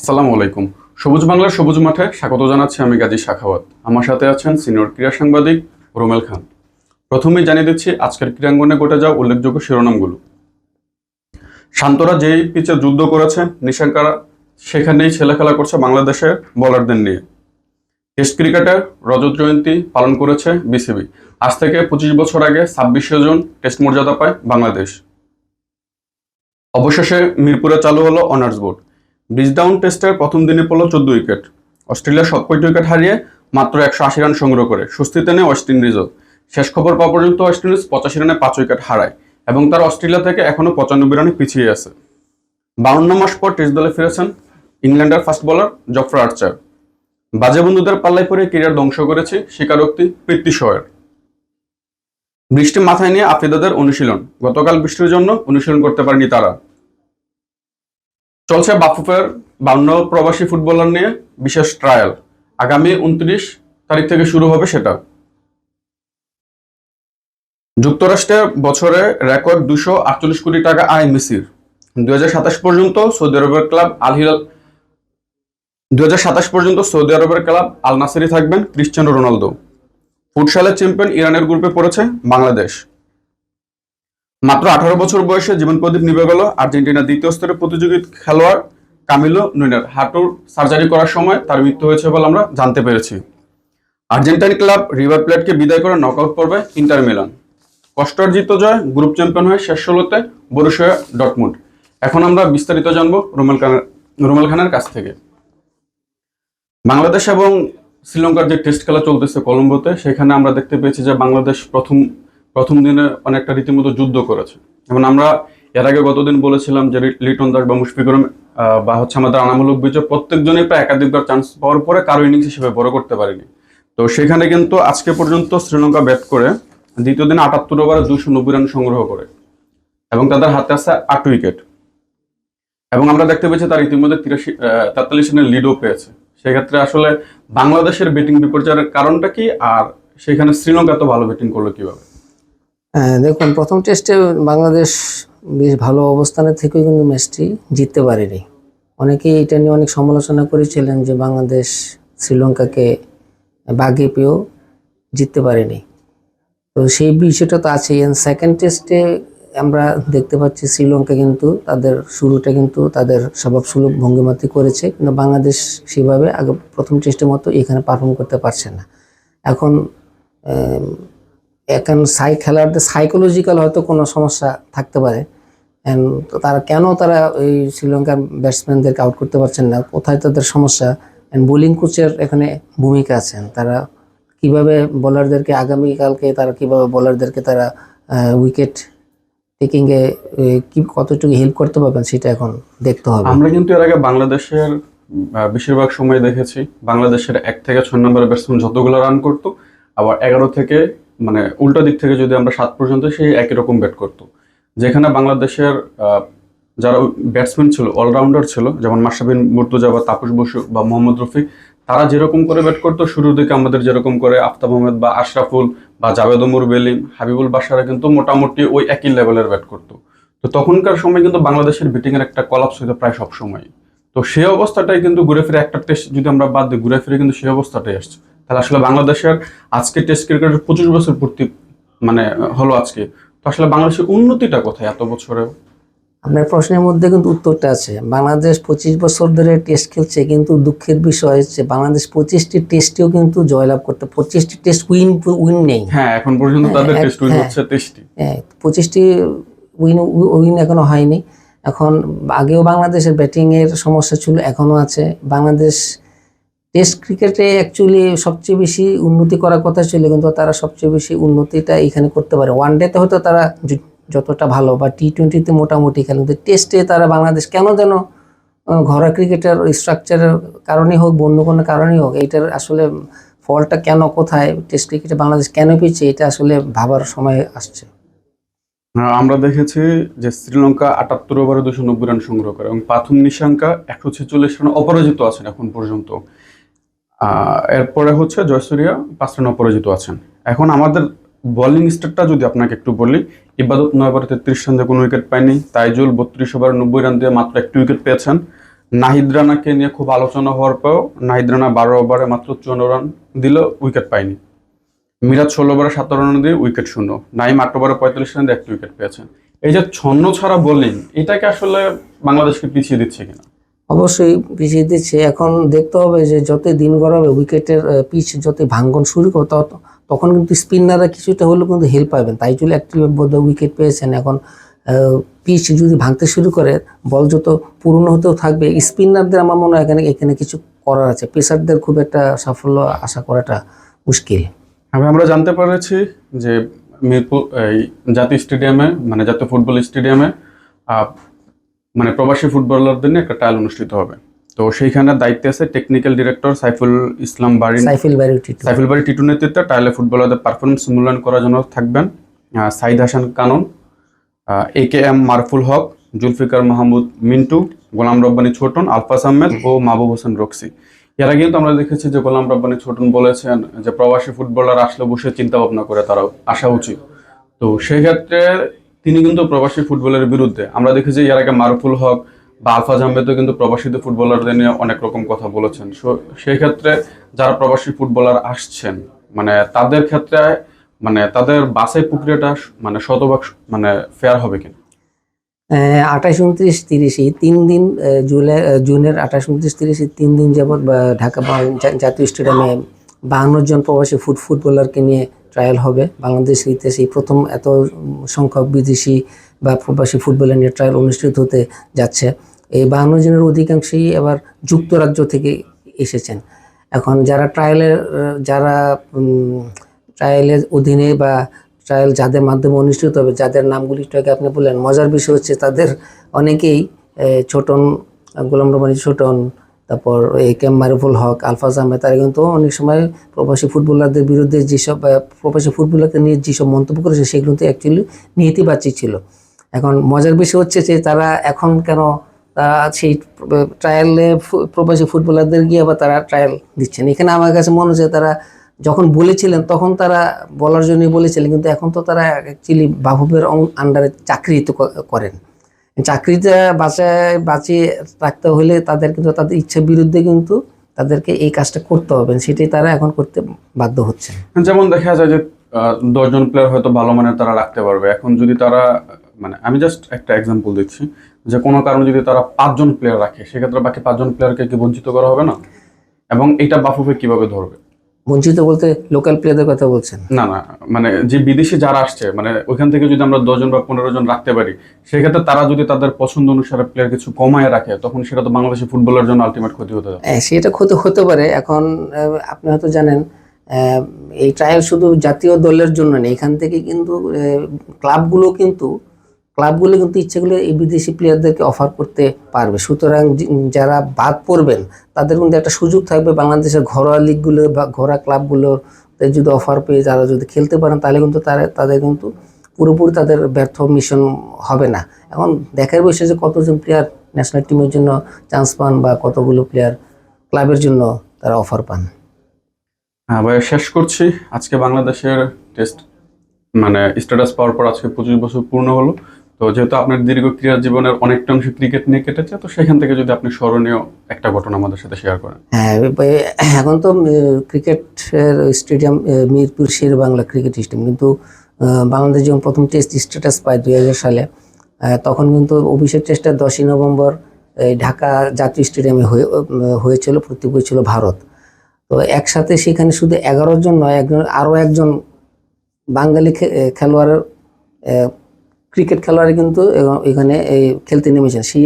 আসসালামু আলাইকুম। সবুজ বাংলার সবুজ মাঠে স্বাগত জানাচ্ছি আমি গাজী শাখাওয়াত। আমার সাথে আছেন সিনিয়র ক্রীড়া সাংবাদিক রোমেল খান। প্রথমেই জানিয়ে দিচ্ছি, আজকের ক্রীড়াঙ্গনে ঘটে যাওয়া উল্লেখযোগ্য শিরোনামগুলো। শান্তরা যেই পিচে যুদ্ধ করেছে নিশাঙ্কারা সেখানেই ছেলে খেলা করছে বাংলাদেশের বোলারদের নিয়ে। টেস্ট ক্রিকেটে রজত জয়ন্তী পালন করেছে বিসিবি আজ থেকে পঁচিশ বছর আগে ছাব্বিশে জন টেস্ট মর্যাদা পায় বাংলাদেশ। অবশেষে মিরপুরে চালু হলো অনার্স বোর্ড ব্রিজডাউন টেস্টের প্রথম দিনে পড়ল চোদ্দ উইকেট অস্ট্রেলিয়া সব কয়টি উইকেট হারিয়ে মাত্র একশো আশি রান সংগ্রহ করে। স্বস্তিতে নেই ওয়েস্ট ইন্ডিজও শেষ খবর পাওয়া পর্যন্ত ওয়েস্ট ইন্ডিজ পঁচাশি রানে পাঁচ উইকেট হারায় এবং তার অস্ট্রেলিয়া থেকে এখনও পঁচানব্বই রানে পিছিয়ে আছে। বাউন্ন মাস পর টেস্ট দলে ফিরেছেন ইংল্যান্ডের ফাস্ট বোলার জফরা আর্চার বাজে বন্ধুদের পাল্লায় পরে কেরিয়ার ধ্বংস করেছে স্বীকারোক্তি পৃথ্বী শয়ের। বৃষ্টি মাথায় নিয়ে আফ্রিদাদের অনুশীলন। গতকাল বৃষ্টির জন্য অনুশীলন করতে পারেনি তারা। চলছে বাফুফের বান্ন প্রবাসী ফুটবলার নিয়ে বিশেষ ট্রায়াল আগামী উনত্রিশ তারিখ থেকে শুরু হবে সেটা। যুক্তরাষ্ট্রে বছরে রেকর্ড দুশো আটচল্লিশ কোটি টাকা আয় মেসির সাতাশ পর্যন্ত সৌদি আরবের ক্লাব আল হিলাল দুই পর্যন্ত সৌদি আরবের ক্লাব আল নাসেরি থাকবেন ক্রিশ্চিয়ানো রোনালদো। ফুটসালের চ্যাম্পিয়ন ইরানের গ্রুপে পড়েছে বাংলাদেশ। মাত্র আঠারো বছর বয়সে জীবন প্রদীপ নিভে গেল আর্জেন্টিনার দ্বিতীয় স্তরের প্রতিযোগী খেলোয়াড় কামিলো নুইনার। হাঁটুর সার্জারি করার সময় তার মৃত্যু হয়েছে বলে আমরা জানতে পেরেছি। আর্জেন্টাইন ক্লাব রিভার প্লেটকে বিদায় করে নকআউট পর্বে ইন্টার মিলান। কষ্টার্জিত জয় গ্রুপ চ্যাম্পিয়ন হয়ে শেষ ষোলোতে বরুশিয়া ডটমুন্ড। এখন আমরা বিস্তারিত জানব রুমেল খানের রুমেল খানের কাছ থেকে। বাংলাদেশ এবং শ্রীলঙ্কার যে টেস্ট খেলা চলতেছে কলম্বোতে, সেখানে আমরা দেখতে পেয়েছি যে বাংলাদেশ প্রথম প্রথম দিনে অনেকটা রীতিমতো যুদ্ধ করেছে। এবং আমরা এর আগে গতদিন বলেছিলাম যে লিটন দাস বা মুশফিকুর বা হচ্ছে আমাদের আনামূলক বিজয় প্রত্যেকজনই প্রায় একাধিকবার চান্স পাওয়ার পরে কারও ইনিংস হিসেবে বড় করতে পারেনি। তো সেখানে কিন্তু আজকে পর্যন্ত শ্রীলঙ্কা ব্যাট করে দ্বিতীয় দিনে আটাত্তর ওভারে দুশো নব্বই রান সংগ্রহ করে এবং তাদের হাতে আছে আট উইকেট এবং আমরা দেখতে পেয়েছি তার ইতিমধ্যে তিরাশি তেতাল্লিশ রানের লিডও পেয়েছে। সেক্ষেত্রে আসলে বাংলাদেশের ব্যাটিং বিপর্যয়ের কারণটা কি? আর সেখানে শ্রীলঙ্কা তো ভালো ব্যাটিং করল কীভাবে? দেখুন, প্রথম টেস্টে বাংলাদেশ বেশ ভালো অবস্থানে থেকেও কিন্তু ম্যাচটি জিততে পারেনি। অনেকেই এটা নিয়ে অনেক সমালোচনা করেছিলেন যে বাংলাদেশ শ্রীলঙ্কাকে বাগে পেয়েও জিততে পারেনি। তো সেই বিষয়টা তো আছেই। সেকেন্ড টেস্টে আমরা দেখতে পাচ্ছি শ্রীলঙ্কা কিন্তু তাদের শুরুটা কিন্তু তাদের স্বভাব সুলভ ভঙ্গিমাতি করেছে, কিন্তু বাংলাদেশ সেভাবে আগে প্রথম টেস্টের মতো এখানে পারফর্ম করতে পারছে না। এখন এখন সাই খেলোয়াড়দের সাইকোলজিক্যাল হয়তো কোনো সমস্যা থাকতে পারে। তারা কেন তারা ওই শ্রীলঙ্কার ব্যাটসম্যানদেরকে আউট করতে পারছেন না? কোথায় তাদের সমস্যা? অ্যান্ড বোলিং কোচের এখানে ভূমিকা আছেন তারা কীভাবে বোলারদেরকে আগামীকালকে তারা কীভাবে বোলারদেরকে তারা উইকেট টেকিংয়ে কি, কতটুকু হেল্প করতে পারবেন সেটা এখন দেখতে হবে। আমরা কিন্তু এর আগে বাংলাদেশের বেশিরভাগ সময় দেখেছি। বাংলাদেশের এক থেকে ছয় নম্বরের ব্যাটসম্যান যতগুলো রান করতো, আবার এগারো থেকে মানে উল্টো দিক থেকে যদি আমরা সাত পর্যন্ত সেই একই রকম ব্যাট করতো। যেখানে বাংলাদেশের যারা ব্যাটসম্যান ছিল অলরাউন্ডার ছিল, যেমন মাসাবিন মুর্তুজা বা তাপস বসু বা মোহাম্মদ রফিক, তারা যেরকম করে ব্যাট করতো, শুরুর দিকে আমাদের যেরকম করে আফতাব আহমেদ বা আশরাফুল বা জাভেদ ওমর বেলিম হাবিবুল বাসারা কিন্তু মোটামুটি ওই একই লেভেলের ব্যাট করতো। তো তখনকার সময় কিন্তু বাংলাদেশের ব্যাটিং এর একটা কলাপস হইতো প্রায় সব সময় তো সেই অবস্থাটাই কিন্তু ঘুরে ফিরে একটা টেস্ট যদি আমরা বাদ দিই, ঘুরে ফিরে কিন্তু সেই অবস্থাটাই আসছে। তাহলে আসলে বাংলাদেশের আজকে টেস্ট ক্রিকেটের পঁচিশ বছর পূর্তি মানে হলো আজকে। তো আসলে বাংলাদেশের উন্নতিটা কোথায় এত বছরে? আপনার প্রশ্নের মধ্যে কিন্তু উত্তরটা আছে। বাংলাদেশ পঁচিশ বছর ধরে টেস্ট খেলছে কিন্তু দুঃখের বিষয় হচ্ছে বাংলাদেশ পঁচিশটি টেস্টেও কিন্তু জয়লাভ করতে পঁচিশটি টেস্ট উইন উইন নেই। হ্যাঁ এখন পর্যন্ত তাদের হ্যাঁ, টেস্ট উইন হ্যাঁ। হচ্ছে তেইশটি। হ্যাঁ, পঁচিশটি উইন উইন এখনও হয়নি। এখন আগেও বাংলাদেশের ব্যাটিংয়ের সমস্যা ছিল এখনও আছে। বাংলাদেশ টেস্ট ক্রিকেটে অ্যাকচুয়ালি সবচেয়ে বেশি উন্নতি করার কথা ছিল, কিন্তু তারা সবচেয়ে বেশি উন্নতিটা এখানে করতে পারে। ওয়ান ডেতে হয়তো তারা যতটা ভালো বা টি টোয়েন্টিতে মোটামুটি খেলে কিন্তু টেস্টে তারা বাংলাদেশ কেন যেন ঘরোয়া ক্রিকেটের স্ট্রাকচারের কারণে হোক অন্য কোনো কারণেই হোক, এইটার আসলে ফলটা কেন, কোথায় টেস্ট ক্রিকেটে বাংলাদেশ কেন পেয়েছে এটা আসলে ভাবার সময় আসছে। আমরা দেখেছি যে শ্রীলঙ্কা আটাত্তর ওভারে দুশো নব্বই রান সংগ্রহ করে, এবং পাথুম নিশাঙ্কা একশো ছেচল্লিশ রান অপরাজিত আছেন এখন পর্যন্ত। এরপরে হচ্ছে জয়সুরিয়া পাঁচ রান অপরাজিত আছেন। এখন আমাদের বোলিং স্টারটা যদি আপনাকে একটু বলি, ইবাদত নয় ওভারে তেত্রিশ রান দিয়ে কোনো উইকেট পায়নি, তাইজুল বত্রিশ ওভার নব্বই রান দিয়ে মাত্র একটি উইকেট পেয়েছেন। নাহিদ রানাকে নিয়ে খুব আলোচনা হওয়ার পরেও নাহিদ রানা বারো ওভারে মাত্র চুয়ান্ন রান দিল উইকেট পায়নি। মিরাজ ষোলো ওভারে সাতান্ন রান দিয়ে উইকেট শূন্য। নাইম আট ওভারে পঁয়তাল্লিশ রান দিয়ে একটি উইকেট পেয়েছেন। এই যে ছন্ন ছাড়া বোলিং এটাকে আসলে বাংলাদেশকে পিছিয়ে দিচ্ছে কিনা? অবশ্যই পিছিয়ে দিচ্ছে। এখন দেখতে হবে যে যত দিন গড়াবে, উইকেটের পিচ যত ভাঙ্গন শুরু করবে তত- তখন কিন্তু স্পিনাররা কিছুটা হলেও কিন্তু হেল্প পাবেন। তাই জন্য একটি উইকেট পেয়েছেন। এখন পিচ যদি ভাঙতে শুরু করে বল যত পুরনো হতেও থাকবে স্পিনারদের আমার মনে হয় এখানে এখানে কিছু করার আছে। পেসারদের খুব একটা সাফল্য আশা করাটা মুশকিল। আমি আমরা জানতে পেরেছি যে মিরপুর, এই জাতীয় স্টেডিয়ামে মানে জাতীয় ফুটবল স্টেডিয়ামে মানে প্রবাসী ফুটবলারদের নিয়ে একটা ট্রায়াল অনুষ্ঠিত হবে। তো সেইখানে দায়িত্বে আছে টেকনিক্যাল ডিরেক্টর সাইফুল ইসলাম বাড়ি সাইফিল ব্যারিটি সাইফুল বাড়ি টিটু নেতৃত্বে ট্রায়ালে ফুটবলারদের পারফরমেন্স মূল্যায়ন করার জন্য থাকবেন Sayed Hasan Kanan A K M Marful Haque Zulfikar Mahmud Mintu Golam Rabbani Chhoton Alfas Ahmed ও মাহবুব হোসেন রক্সি। এর আগে কিন্তু আমরা দেখেছি যে গোলাম রব্বানি ছোটন বলেছেন যে প্রবাসী ফুটবলার আসলে বসে চিন্তা ভাবনা করে তারা আসা উচিত। তো সেক্ষেত্রে তিনি কিন্তু প্রবাসী ফুটবলের বিরুদ্ধে। আমরা দেখেছি এর আগে মারুফুল হক বা আলফাজ আহমেদও কিন্তু প্রবাসীদের ফুটবলারদের নিয়ে অনেক রকম কথা বলেছেন। সো- সেই ক্ষেত্রে যারা প্রবাসী ফুটবলার আসছেন মানে তাদের ক্ষেত্রে মানে তাদের বাছাই প্রক্রিয়াটা মানে শতভাগ মানে ফেয়ার হবে কিনা? আঠাশ উনত্রিশ তিরিশ তিন দিন জুলাই জুনের আঠাশ উনত্রিশ তিরিশ তিন দিন যাবৎ ঢাকা জাতীয় স্টেডিয়ামে বাহান্ন জন প্রবাসী ফুট, ফুটবলারকে নিয়ে ট্রায়াল হবে। বাংলাদেশের ইতিহাসে প্রথম এত সংখ্যক বিদেশি বা প্রবাসী ফুটবলার নিয়ে ট্রায়াল অনুষ্ঠিত হতে যাচ্ছে। এই বাহান্ন জনের অধিকাংশই এবার যুক্তরাজ্য থেকে এসেছেন। এখন যারা ট্রায়ালের যারা ট্রায়ালের অধীনে বা ট্রায়াল যাদের মাধ্যমে অনুষ্ঠিত হবে, যাদের নামগুলি একটু আপনি বললেন, মজার বিষয় হচ্ছে তাদের অনেকেই ছোটন, গোলাম রবানি ছোটন তারপর এ কেম মারুফুল হক, আলফাজ আহমেদ, তারা কিন্তু অনেক সময় প্রবাসী ফুটবলারদের বিরুদ্ধে যেসব প্রবাসী ফুটবলারদের নিয়ে যেসব মন্তব্য করেছে সেগুলো তো অ্যাকচুয়ালি নীতিবাচী ছিল। এখন মজার বিষয় হচ্ছে যে, তারা এখন কেন সেই ট্রায়ালে প্রবাসী ফুটবলারদের গিয়ে আবার তারা ট্রায়াল দিচ্ছেন। এখানে আমার কাছে মনে হচ্ছে তারা যখন বলেছিলেন, তখন তারা বলার জন্যই বলেছিলেন, কিন্তু এখন তো তারা অ্যাকচুয়ালি বাহুবের আন্ডারে চাকরি করেন। চাকরিতে বাঁচায় বাঁচিয়ে রাখতে হলে তাদের কিন্তু তাদের ইচ্ছার বিরুদ্ধে কিন্তু তাদেরকে এই কাজটা করতে হবে। সেটাই তারা এখন করতে বাধ্য হচ্ছে। যেমন দেখা যায় যে দশজন প্লেয়ার হয়তো ভালো মানের তারা রাখতে পারবে। এখন যদি তারা মানে আমি জাস্ট একটা এক্সাম্পল দিচ্ছি, যে কোনো কারণে যদি তারা পাঁচজন প্লেয়ার রাখে, সেক্ষেত্রে বাকি পাঁচজন প্লেয়ারকে কি বঞ্চিত করা হবে না? এবং এটা বাফুফে কীভাবে ধরবে? বঞ্চিত বলতে লোকাল প্লেয়ারদের কথা বলছেন? না না মানে যে বিদেশি যারা আসছে মানে ওইখান থেকে যদি আমরা দশজন বা পনেরো জন রাখতে পারি সেক্ষেত্রে তারা যদি তাদের পছন্দ অনুসারে প্লেয়ার কিছু কমায় রাখে তখন সেটা তো বাংলাদেশি ফুটবলের জন্য আলটিমেট ক্ষতি হতে যাবে হ্যাঁ সেটা ক্ষতি হতে পারে। এখন আপনি হয়তো জানেন এই ট্রায়াল শুধু জাতীয় দলের জন্য নেই এখান থেকে কিন্তু ক্লাবগুলো কিন্তু ক্লাবগুলো কিন্তু ইচ্ছেগুলো এই বিদেশি প্লেয়ারদেরকে অফার করতে পারবে। সুতরাং যারা বাদ পড়বেন, তাদের কিন্তু একটা সুযোগ থাকবে বাংলাদেশের ঘরোয়া লিগগুলো বা ঘরোয়া ক্লাবগুলোতে যদি অফার পেয়ে যারা যদি খেলতে পারেন, তাহলে কিন্তু তারা, তাদের কিন্তু পুরোপুরি তাদের ব্যর্থ মিশন হবে না। এখন দেখার বিষয় যে কতজন প্লেয়ার ন্যাশনাল টিমের জন্য চান্স পান বা কতগুলো প্লেয়ার ক্লাবের জন্য তারা অফার পান। হ্যাঁ ভাই শেষ করছি। আজকে বাংলাদেশের টেস্ট মানে স্ট্যাটাস পাওয়ার পর আজকে পঁচিশ বছর পূর্ণ হলো। তো যেহেতু আপনার দীর্ঘ ক্রীড়া জীবনের অনেকটা অংশ ক্রিকেট নিয়ে কেটেছে, তো সেখান থেকে যদি আপনি স্মরণীয় একটা ঘটনা আমাদের সাথে শেয়ার করেন। হ্যাঁ এখন তো ক্রিকেটের stadium Mirpur Sher Bangla cricket stadium, কিন্তু বাংলাদেশ যখন প্রথম টেস্ট স্ট্যাটাস পায় দুই হাজার সালে তখন কিন্তু অভিষেক টেস্টটা দশই নভেম্বর ঢাকা জাতীয় স্টেডিয়ামে হয়ে হয়েছিল প্রতিপক্ষ ছিল ভারত। তো একসাথে সেখানে শুধু এগারো জন নয়, একজন আরও একজন বাঙালি খেলোয়াড়ের ক্রিকেট খেলোয়াড় কিন্তু এখানে এই খেলতে নেমেছেন। সেই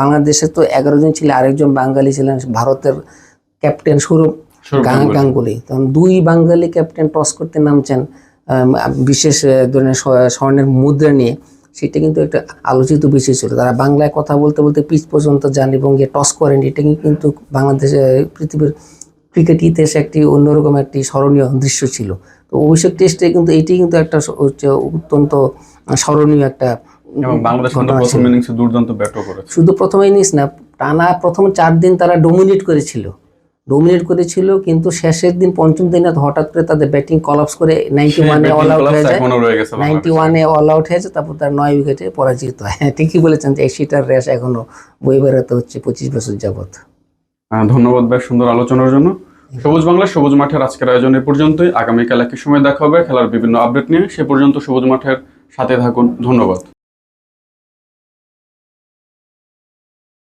বাংলাদেশে তো এগারো জন ছিল আরেকজন বাঙালি ছিলেন ভারতের ক্যাপ্টেন সৌরভ গাঙ্গুলী। তখন দুই বাঙালি ক্যাপ্টেন টস করতে নামছেন বিশেষ ধরনের স্বর্ণের মুদ্রা নিয়ে। সেটা কিন্তু একটা আলোচিত বিষয় ছিল। তারা বাংলায় কথা বলতে বলতে পিচ পর্যন্ত যান এবং গিয়ে টস করেন এটা কিন্তু বাংলাদেশ পৃথিবীর ক্রিকেট ইতিহাসে একটি অন্যরকম একটি স্মরণীয় দৃশ্য ছিল। তো অভিষেক টেস্টে কিন্তু এটি কিন্তু একটা হচ্ছে অত্যন্ত স্মরণীয় একটা শুধু প্রথম ইনিংস না টানা প্রথম চার দিন তারা ডোমিনেট করেছিল। ডোমিনেট করেছিল কিন্তু শেষের দিন পঞ্চম দিনে হঠাৎ করে তাদের ব্যাটিং কলাপস করে নাইনটি ওয়ানে অল আউট হয়ে যায়। নাইনটি ওয়ানে অল আউট হয়েছে তারপর তার নয় উইকেটে পরাজিত হয়। হ্যাঁ, ঠিকই বলেছেন যে এই সিটার রেস এখনও বই বেড়াতে হচ্ছে পঁচিশ বছর যাবত আহ, ধন্যবাদ ভাই সুন্দর আলোচনার জন্য। সবুজ বাংলা, সবুজ মাঠের আজকের আয়োজন এ পর্যন্তই। আগামীকাল একই সময় দেখা হবে, খেলার বিভিন্ন আপডেট নিয়ে। সে পর্যন্ত সবুজ মাঠের সাথে থাকুন। ধন্যবাদ।